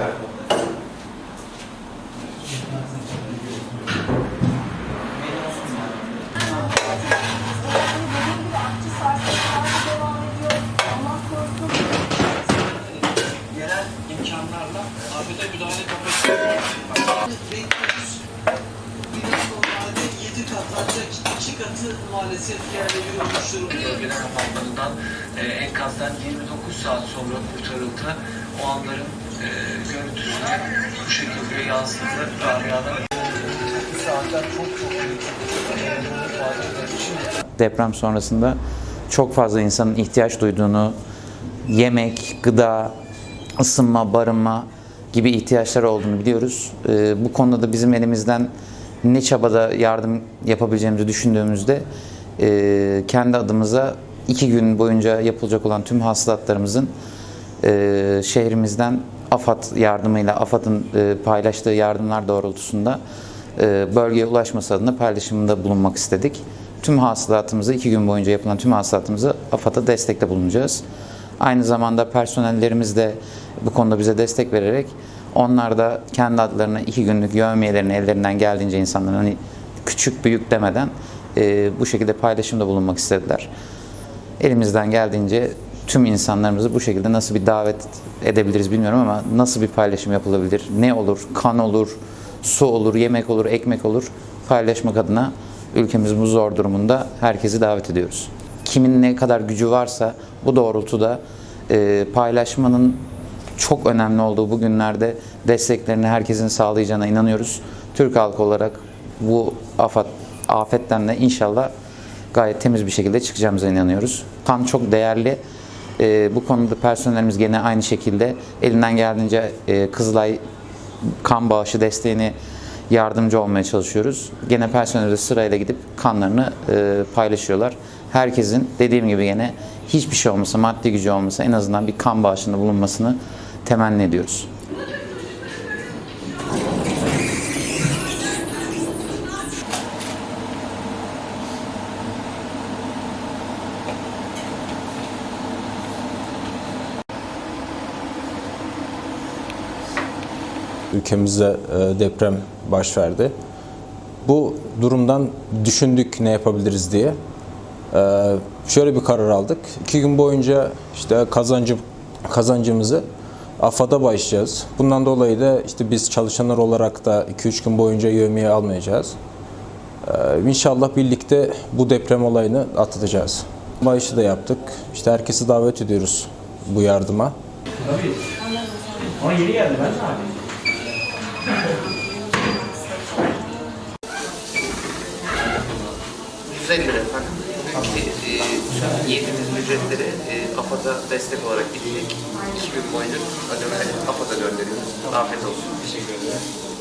Yerel imkanlarla afete müdahale kapasitesi 7 kat ancak 2 katı maalesef yerle olmuş durumda. Bölgeden apartmanından e, enkazdan 29 saat sonra kurtarıldı. O anların e, görüntüsü bu şekilde yansıdı. Rabia'nın bu saatler çok çok büyük. Deprem sonrasında çok fazla insanın ihtiyaç duyduğunu, yemek, gıda, ısınma, barınma gibi ihtiyaçları olduğunu biliyoruz. Ee, bu konuda da bizim elimizden ne çabada yardım yapabileceğimizi düşündüğümüzde e, kendi adımıza iki gün boyunca yapılacak olan tüm hasılatlarımızın e, şehrimizden AFAD yardımıyla, AFAD'ın e, paylaştığı yardımlar doğrultusunda e, bölgeye ulaşması adına paylaşımında bulunmak istedik. Tüm hasılatımızı, iki gün boyunca yapılan tüm hasılatımızı AFAD'a destekte bulunacağız. Aynı zamanda personellerimiz de bu konuda bize destek vererek onlar da kendi adlarına iki günlük yövmiyelerini ellerinden geldiğince insanların hani küçük büyük demeden e, bu şekilde paylaşımda bulunmak istediler elimizden geldiğince tüm insanlarımızı bu şekilde nasıl bir davet edebiliriz bilmiyorum ama nasıl bir paylaşım yapılabilir? Ne olur? Kan olur, su olur, yemek olur, ekmek olur. Paylaşmak adına ülkemiz bu zor durumunda herkesi davet ediyoruz. Kimin ne kadar gücü varsa bu doğrultuda e, paylaşmanın çok önemli olduğu bu günlerde desteklerini herkesin sağlayacağına inanıyoruz. Türk halkı olarak bu afet, afetten de inşallah gayet temiz bir şekilde çıkacağımıza inanıyoruz. Kan çok değerli. Ee, bu konuda personelimiz gene aynı şekilde elinden geldiğince e, Kızılay kan bağışı desteğini yardımcı olmaya çalışıyoruz. Gene personelimiz sırayla gidip kanlarını e, paylaşıyorlar. Herkesin dediğim gibi gene hiçbir şey olmasa, maddi gücü olmasa en azından bir kan bağışında bulunmasını temenni ediyoruz. ülkemizde e, deprem baş verdi. Bu durumdan düşündük ne yapabiliriz diye. E, şöyle bir karar aldık. İki gün boyunca işte kazancı, kazancımızı AFAD'a başlayacağız. Bundan dolayı da işte biz çalışanlar olarak da 2-3 gün boyunca yövmeye almayacağız. E, inşallah birlikte bu deprem olayını atlatacağız. Maaşı da yaptık. İşte herkesi davet ediyoruz bu yardıma. Tabii. Ona yeni geldi ben de abi. 150 lira efendim. Bugünkü e, tüm yediğimiz ücretleri e, AFAD'a destek olarak gidecek. 2 gün boyunca ödeme AFAD'a gönderiyoruz. Afiyet olsun. Teşekkür ederim.